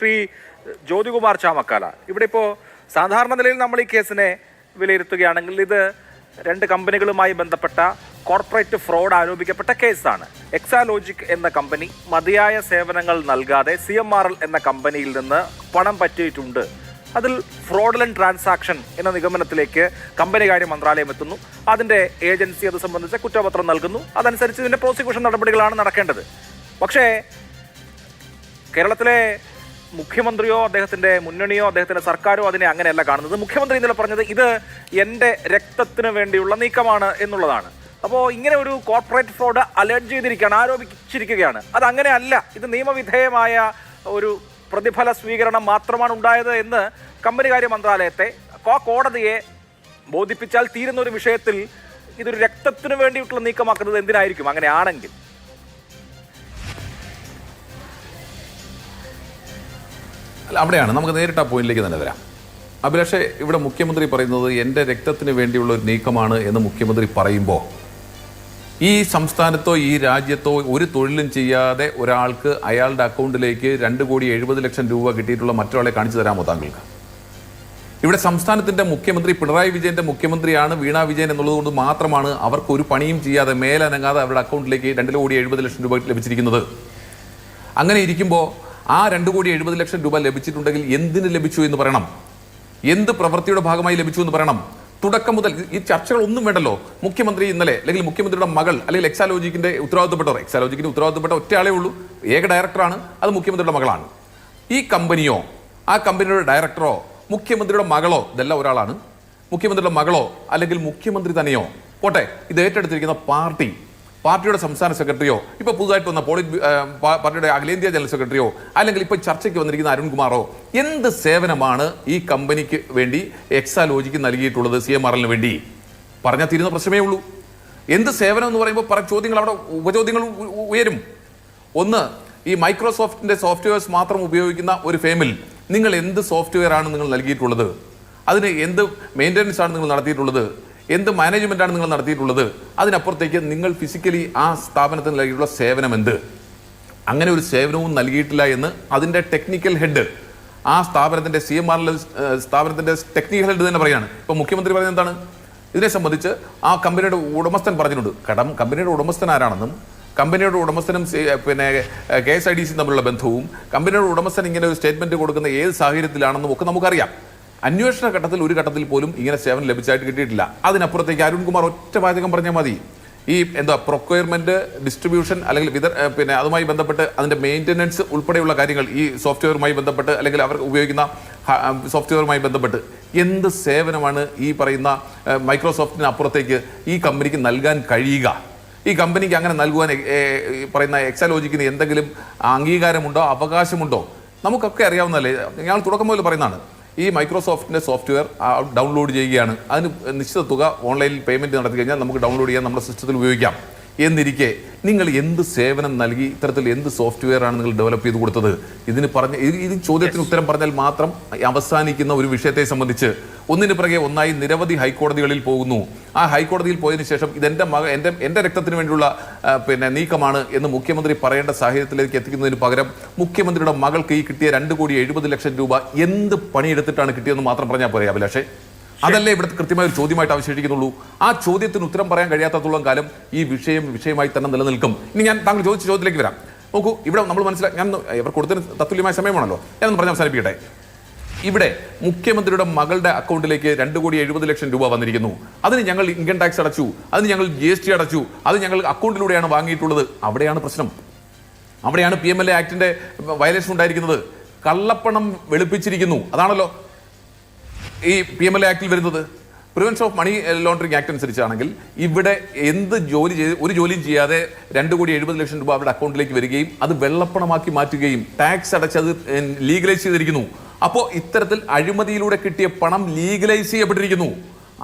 ശ്രീ ജ്യോതികുമാർ ചാമക്കാല. ഇവിടെ ഇപ്പോൾ സാധാരണ നിലയിൽ നമ്മൾ ഈ കേസിനെ വിലയിരുത്തുകയാണെങ്കിൽ ഇത് രണ്ട് കമ്പനികളുമായി ബന്ധപ്പെട്ട കോർപ്പറേറ്റ് ഫ്രോഡ് ആരോപിക്കപ്പെട്ട കേസാണ്. എക്സാലോജിക് എന്ന കമ്പനി മതിയായ സേവനങ്ങൾ നൽകാതെ സി എം ആർ എൽ എന്ന കമ്പനിയിൽ നിന്ന് പണം പറ്റിയിട്ടുണ്ട്. അതിൽ ഫ്രോഡലൻ ട്രാൻസാക്ഷൻ എന്ന നിഗമനത്തിലേക്ക് കമ്പനി കാര്യ മന്ത്രാലയം എത്തുന്നു. അതിന്റെ ഏജൻസി അത് സംബന്ധിച്ച കുറ്റപത്രം നൽകുന്നു. അതനുസരിച്ച് ഇതിന്റെ പ്രോസിക്യൂഷൻ നടപടികളാണ് നടക്കേണ്ടത്. പക്ഷേ കേരളത്തിലെ മുഖ്യമന്ത്രിയോ അദ്ദേഹത്തിന്റെ മുന്നണിയോ അദ്ദേഹത്തിന്റെ സർക്കാരോ അതിനെ അങ്ങനെയല്ല കാണുന്നത്. മുഖ്യമന്ത്രി ഇന്നലെ പറഞ്ഞത് ഇത് എന്റെ രക്തത്തിന് വേണ്ടിയുള്ള നീക്കമാണ് എന്നുള്ളതാണ്. അപ്പോൾ ഇങ്ങനെ ഒരു കോർപ്പറേറ്റ് ഫ്രോഡ് അലേർട്ട് ചെയ്തിരിക്കുകയാണ് ആരോപിച്ചിരിക്കുകയാണ്. അത് അങ്ങനെയല്ല ഇത് നിയമവിധേയമായ ഒരു പ്രതിഫല സ്വീകരണം മാത്രമാണ് ഉണ്ടായത് എന്ന് കമ്പനികാര്യ മന്ത്രാലയത്തെ ആ കോടതിയെ ബോധിപ്പിച്ചാൽ തീരുന്ന ഒരു വിഷയത്തിൽ ഇതൊരു രക്തത്തിന് വേണ്ടിയിട്ടുള്ള നീക്കമാക്കുന്നത് എന്തിനായിരിക്കും? അങ്ങനെയാണെങ്കിൽ അല്ല അവിടെയാണ്. നമുക്ക് നേരിട്ട് ആ പോയിന്റിലേക്ക് തന്നെ വരാം. അഭിലാഷെ ഇവിടെ മുഖ്യമന്ത്രി പറയുന്നത് എന്റെ രക്തത്തിന് വേണ്ടിയുള്ള ഒരു നീക്കമാണ് എന്ന് മുഖ്യമന്ത്രി പറയുമ്പോൾ ഈ സംസ്ഥാനത്തോ ഈ രാജ്യത്തോ ഒരു തൊഴിലും ചെയ്യാതെ ഒരാൾക്ക് അയാളുടെ അക്കൗണ്ടിലേക്ക് രണ്ട് കോടി എഴുപത് ലക്ഷം രൂപ കിട്ടിയിട്ടുള്ള മറ്റൊരാളെ കാണിച്ചു തരാമോ താങ്കൾക്ക്? ഇവിടെ സംസ്ഥാനത്തിന്റെ മുഖ്യമന്ത്രി പിണറായി വിജയന്റെ മുഖ്യമന്ത്രിയാണ് വീണ വിജയൻ എന്നുള്ളത് കൊണ്ട് മാത്രമാണ് അവർക്ക് ഒരു പണിയും ചെയ്യാതെ മേലനങ്ങാതെ അവരുടെ അക്കൗണ്ടിലേക്ക് രണ്ട് കോടി എഴുപത് ലക്ഷം രൂപ ലഭിച്ചിരിക്കുന്നത്. അങ്ങനെ ഇരിക്കുമ്പോൾ ആ രണ്ട് കോടി എഴുപത് ലക്ഷം രൂപ ലഭിച്ചിട്ടുണ്ടെങ്കിൽ എന്തിന് ലഭിച്ചു എന്ന് പറയണം? എന്ത് പ്രവൃത്തിയുടെ ഭാഗമായി ലഭിച്ചു എന്ന് പറയണം? തുടക്കം മുതൽ ഈ ചർച്ചകൾ ഒന്നും വേണ്ടല്ലോ. മുഖ്യമന്ത്രി ഇന്നലെ അല്ലെങ്കിൽ മുഖ്യമന്ത്രിയുടെ മകൾ അല്ലെങ്കിൽ എക്സാലോജിക്കിന്റെ ഉത്തരവാദിത്തപ്പെട്ടവർ എക്സാലോജിക്കിന്റെ ഉത്തരവാദിത്തപ്പെട്ട ഒറ്റയാളേ ഉള്ളൂ ഏക ഡയറക്ടറാണ് അത് മുഖ്യമന്ത്രിയുടെ മകളാണ്. ഈ കമ്പനിയോ ആ കമ്പനിയുടെ ഡയറക്ടറോ മുഖ്യമന്ത്രിയുടെ മകളോ ഇതെല്ലാം ഒരാളാണ്. മുഖ്യമന്ത്രിയുടെ മകളോ അല്ലെങ്കിൽ മുഖ്യമന്ത്രി തന്നെയോ പോട്ടെ ഇത് ഏറ്റെടുത്തിരിക്കുന്ന പാർട്ടി പാർട്ടിയുടെ സംസ്ഥാന സെക്രട്ടറിയോ ഇപ്പോൾ പുതുതായിട്ട് വന്ന പോളിറ്റ് പാർട്ടിയുടെ അഖിലേന്ത്യാ ജനറൽ സെക്രട്ടറിയോ അല്ലെങ്കിൽ ഇപ്പോൾ ചർച്ചയ്ക്ക് വന്നിരിക്കുന്ന അരുൺകുമാറോ എന്ത് സേവനമാണ് ഈ കമ്പനിക്ക് വേണ്ടി എക്സാലോജിക്ക് നൽകിയിട്ടുള്ളത് സി എം ആർ എല്ലിന് വേണ്ടി? പറഞ്ഞാൽ തീരുന്ന പ്രശ്നമേ ഉള്ളൂ. എന്ത് സേവനം എന്ന് പറയുമ്പോൾ പല ചോദ്യങ്ങൾ അവിടെ ഉപചോദ്യങ്ങൾ ഉയരും. ഒന്ന് ഈ മൈക്രോസോഫ്റ്റിന്റെ സോഫ്റ്റ്വെയർസ് മാത്രം ഉപയോഗിക്കുന്ന ഒരു ഫേമിൽ നിങ്ങൾ എന്ത് സോഫ്റ്റ്വെയർ ആണ് നിങ്ങൾ നൽകിയിട്ടുള്ളത്? അതിന് എന്ത് മെയിന്റനൻസ് ആണ് നിങ്ങൾ നടത്തിയിട്ടുള്ളത്? എന്ത് മാനേജ്മെന്റ് ആണ് നിങ്ങൾ നടത്തിയിട്ടുള്ളത്? അതിനപ്പുറത്തേക്ക് നിങ്ങൾ ഫിസിക്കലി ആ സ്ഥാപനത്തിന് നൽകിയിട്ടുള്ള സേവനം എന്ത്? അങ്ങനെ ഒരു സേവനവും നൽകിയിട്ടില്ല എന്ന് അതിന്റെ ടെക്നിക്കൽ ഹെഡ് ആ സ്ഥാപനത്തിന്റെ സി എം ആർ സ്ഥാപനത്തിന്റെ ടെക്നിക്കൽ ഹെഡ് തന്നെ പറയാണ്. ഇപ്പോൾ മുഖ്യമന്ത്രി പറയുന്നത് എന്താണ്? ഇതിനെ സംബന്ധിച്ച് ആ കമ്പനിയുടെ ഉടമസ്ഥൻ പറഞ്ഞിട്ടുണ്ട്. കടം കമ്പനിയുടെ ഉടമസ്ഥൻ ആരാണെന്നും കമ്പനിയുടെ ഉടമസ്ഥനും പിന്നെ കെ എസ് ഐ ഡി സിയും തമ്മിലുള്ള ബന്ധവും കമ്പനിയുടെ ഉടമസ്ഥൻ ഇങ്ങനെ ഒരു സ്റ്റേറ്റ്മെന്റ് കൊടുക്കുന്ന ഏത് സാഹചര്യത്തിലാണെന്നും ഒക്കെ നമുക്കറിയാം. അന്വേഷണ ഘട്ടത്തിൽ ഒരു ഘട്ടത്തിൽ പോലും ഇങ്ങനെ സേവനം ലഭിച്ചായിട്ട് കിട്ടിയിട്ടില്ല. അതിനപ്പുറത്തേക്ക് അരുൺകുമാർ ഒറ്റ വാചകം പറഞ്ഞാൽ മതി. ഈ എന്താ പ്രൊക്വയർമെന്റ് ഡിസ്ട്രിബ്യൂഷൻ അല്ലെങ്കിൽ വിത പിന്നെ അതുമായി ബന്ധപ്പെട്ട് അതിന്റെ മെയിന്റനൻസ് ഉൾപ്പെടെയുള്ള കാര്യങ്ങൾ ഈ സോഫ്റ്റ്വെയറുമായി ബന്ധപ്പെട്ട് അല്ലെങ്കിൽ അവർ ഉപയോഗിക്കുന്ന സോഫ്റ്റ്വെയറുമായി ബന്ധപ്പെട്ട് എന്ത് സേവനമാണ് ഈ പറയുന്ന മൈക്രോസോഫ്റ്റിന് അപ്പുറത്തേക്ക് ഈ കമ്പനിക്ക് നൽകാൻ കഴിയുക? ഈ കമ്പനിക്ക് അങ്ങനെ നൽകുവാൻ പറയുന്ന എക്സാലോജിക്കിന് എന്തെങ്കിലും അംഗീകാരമുണ്ടോ അവകാശമുണ്ടോ? നമുക്കൊക്കെ അറിയാവുന്നതല്ലേ? ഞങ്ങൾ തുടക്കം മുതൽ പറയുന്നതാണ്. ഈ മൈക്രോസോഫ്റ്റിന്റെ സോഫ്റ്റ്വെയർ ഡൗൺലോഡ് ചെയ്യുകയാണ്. അതിന് നിശ്ചിത തുക ഓൺലൈനിൽ പേയ്മെന്റ് നടത്തി കഴിഞ്ഞാൽ നമുക്ക് ഡൗൺലോഡ് ചെയ്യാൻ നമ്മുടെ സിസ്റ്റത്തിൽ ഉപയോഗിക്കാം. എന്നിരിക്കെ നിങ്ങൾ എന്ത് സേവനം നൽകി ഇത്തരത്തിൽ എന്ത് സോഫ്റ്റ്വെയർ ആണ് നിങ്ങൾ ഡെവലപ്പ് ചെയ്ത് കൊടുത്തത്? ഇതിന് പറഞ്ഞ ഇത് ചോദ്യത്തിന് ഉത്തരം പറഞ്ഞാൽ മാത്രം അവസാനിക്കുന്ന ഒരു വിഷയത്തെ സംബന്ധിച്ച് ഒന്നിന് പിറകെ ഒന്നായി നിരവധി ഹൈക്കോടതികളിൽ പോകുന്നു. ആ ഹൈക്കോടതിയിൽ പോയതിനു ശേഷം ഇതെന്റെ മക എന്റെ എന്റെ രക്തത്തിന് വേണ്ടിയുള്ള പിന്നെ നീക്കമാണ് എന്ന് മുഖ്യമന്ത്രി പറയേണ്ട സാഹചര്യത്തിലേക്ക് എത്തിക്കുന്നതിന് പകരം മുഖ്യമന്ത്രിയുടെ മകൾക്ക് ഈ കിട്ടിയ രണ്ട് കോടി എഴുപത് ലക്ഷം രൂപ എന്ത് പണിയെടുത്തിട്ടാണ് കിട്ടിയതെന്ന് മാത്രം പറഞ്ഞാൽ പോരെ അഭിലാഷേ? അതല്ലേ ഇവിടുത്തെ കൃത്യമായ ഒരു ചോദ്യമായിട്ട് അവശേഷിക്കുന്നുള്ളൂ. ആ ചോദ്യത്തിന് ഉത്തരം പറയാൻ കഴിയാത്തത്തോളം കാലം ഈ വിഷയം വിഷയമായി തന്നെ നിലനിൽക്കും. ഇനി ഞാൻ താങ്കൾ ചോദിച്ച ചോദ്യത്തിലേക്ക് വരാം. നോക്കൂ ഇവിടെ നമ്മൾ മനസ്സിലാക്കി ഞാൻ ഇവർ കൊടുത്തതിന് തത്തുല്യമായ സമയമാണല്ലോ. ഞാനൊന്ന് പറഞ്ഞ് അവസാനിപ്പിക്കട്ടെ. ഇവിടെ മുഖ്യമന്ത്രിയുടെ മകളുടെ അക്കൗണ്ടിലേക്ക് രണ്ട് കോടി എഴുപത് ലക്ഷം രൂപ വന്നിരിക്കുന്നു. അതിന് ഞങ്ങൾ ഇൻകം ടാക്സ് അടച്ചു. അതിന് ഞങ്ങൾ ജി എസ് ടി അടച്ചു. അത് ഞങ്ങൾ അക്കൗണ്ടിലൂടെയാണ് വാങ്ങിയിട്ടുള്ളത്. അവിടെയാണ് പ്രശ്നം. അവിടെയാണ് പി എം എൽ എ ആക്ടിന്റെ വയലേഷൻ ഉണ്ടായിരിക്കുന്നത്. കള്ളപ്പണം വെളുപ്പിച്ചിരിക്കുന്നു. അതാണല്ലോ ഈ പി എം എൽ ആക്ടിൽ വരുന്നത് prevention of money laundering act അനുസരിച്ചാണെങ്കിൽ ഇവിടെ എന്ത് ജോലി ചെയ്ത് ഒരു ജോലിയും ചെയ്യാതെ രണ്ട് കോടി എഴുപത് ലക്ഷം രൂപ അവരുടെ അക്കൗണ്ടിലേക്ക് വരികയും അത് വെള്ളപ്പണമാക്കി മാറ്റുകയും ടാക്സ് അടച്ചത് ലീഗലൈസ് ചെയ്തിരിക്കുന്നു. അപ്പോൾ ഇത്തരത്തിൽ അഴിമതിയിലൂടെ കിട്ടിയ പണം ലീഗലൈസ് ചെയ്യപ്പെട്ടിരിക്കുന്നു.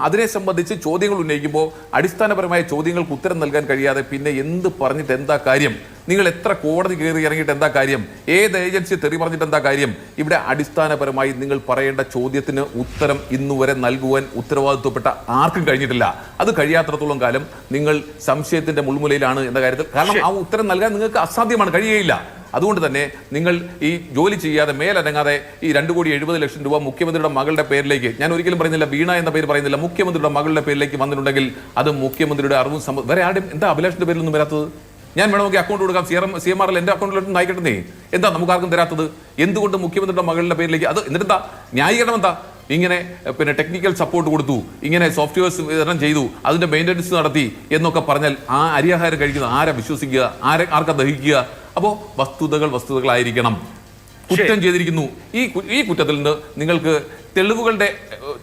അതിനെ സംബന്ധിച്ച് ചോദ്യങ്ങൾ ഉന്നയിക്കുമ്പോൾ അടിസ്ഥാനപരമായ ചോദ്യങ്ങൾക്ക് ഉത്തരം നൽകാൻ കഴിയാതെ പിന്നെ എന്ത് പറഞ്ഞിട്ട് എന്താ കാര്യം? നിങ്ങൾ എത്ര കോടതി കയറി ഇറങ്ങിയിട്ട് എന്താ കാര്യം? ഏത് ഏജൻസി തെറി പറഞ്ഞിട്ട് എന്താ കാര്യം? ഇവിടെ അടിസ്ഥാനപരമായി നിങ്ങൾ പറയേണ്ട ചോദ്യത്തിന് ഉത്തരം ഇന്നുവരെ നൽകുവാൻ ഉത്തരവാദിത്വപ്പെട്ട ആർക്കും കഴിഞ്ഞിട്ടില്ല. അത് കഴിയാത്രത്തോളം കാലം നിങ്ങൾ സംശയത്തിന്റെ മുൾമുലയിലാണ് എന്ന കാര്യത്തിൽ. കാരണം ആ ഉത്തരം നൽകാൻ നിങ്ങൾക്ക് അസാധ്യമാണ് കഴിയുകയില്ല. അതുകൊണ്ട് തന്നെ നിങ്ങൾ ഈ ജോലി ചെയ്യാതെ മേലനങ്ങാതെ ഈ രണ്ട് കോടി എഴുപത് ലക്ഷം രൂപ മുഖ്യമന്ത്രിയുടെ മകളുടെ പേരിലേക്ക് ഞാൻ ഒരിക്കലും പറയുന്നില്ല വീണ എന്ന പേര് പറയുന്നില്ല മുഖ്യമന്ത്രിയുടെ മകളുടെ പേരിലേക്ക് വന്നിട്ടുണ്ടെങ്കിൽ അത് മുഖ്യമന്ത്രിയുടെ അറിവും സമ്മതം വേറെ ആരും എന്താ അഭിലാഷിന്റെ പേരിലൊന്നും വരാത്തത്? ഞാൻ വേണമെങ്കിൽ അക്കൗണ്ട് കൊടുക്കാം. സി എം സി എം ആറിൽ എന്റെ അക്കൗണ്ടിലോട്ട് അയക്കട്ടെ എന്താ നമുക്ക് ആർക്കും തരാത്തത്? എന്തുകൊണ്ട് മുഖ്യമന്ത്രിയുടെ മകളുടെ പേരിലേക്ക്? അത് എന്നിട്ടെന്താ ന്യായീകരണം എന്താ? ഇങ്ങനെ പിന്നെ ടെക്നിക്കൽ സപ്പോർട്ട് കൊടുത്തു. ഇങ്ങനെ സോഫ്റ്റ്വെയർസ് വിതരണം ചെയ്തു. അതിന്റെ മെയിന്റനൻസ് നടത്തി എന്നൊക്കെ പറഞ്ഞാൽ ആ അരിയാഹാരം കഴിക്കുന്ന ആരെ വിശ്വസിക്കുക? ആരെ ആർക്കാ ദഹിക്കുക? അപ്പോൾ വസ്തുതകൾ വസ്തുതകളായിരിക്കണം. കുറ്റം ചെയ്തിരിക്കുന്നു. ഈ ഈ കുറ്റത്തിൽ നിന്ന് നിങ്ങൾക്ക് തെളിവുകളുടെ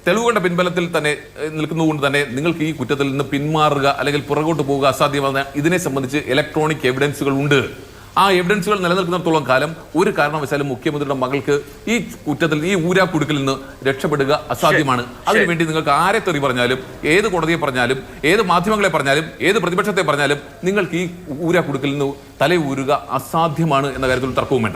തെളിവുകളുടെ പിൻബലത്തിൽ തന്നെ നിൽക്കുന്നതുകൊണ്ട് തന്നെ നിങ്ങൾക്ക് ഈ കുറ്റത്തിൽ നിന്ന് പിന്മാറുക അല്ലെങ്കിൽ പുറകോട്ട് പോവുക അസാധ്യമാണ്. ഇതിനെ സംബന്ധിച്ച് ഇലക്ട്രോണിക് എവിഡൻസുകൾ ഉണ്ട്. ആ എവിഡൻസുകൾ നിലനിൽക്കുന്നിടത്തോളം കാലം ഒരു കാരണവശാലും മുഖ്യമന്ത്രിയുടെ മകൾക്ക് ഈ കുറ്റത്തിൽ ഈ ഊരാക്കുടുക്കിൽ നിന്ന് രക്ഷപ്പെടുക അസാധ്യമാണ്. അതിനുവേണ്ടി നിങ്ങൾക്ക് ആരെ തെറി പറഞ്ഞാലും ഏത് കോടതിയെ പറഞ്ഞാലും ഏത് മാധ്യമങ്ങളെ പറഞ്ഞാലും ഏത് പ്രതിപക്ഷത്തെ പറഞ്ഞാലും നിങ്ങൾക്ക് ഈ ഊരാക്കുടുക്കിൽ നിന്ന് തലയൂരുക അസാധ്യമാണ് എന്ന കാര്യത്തിൽ തർക്കവും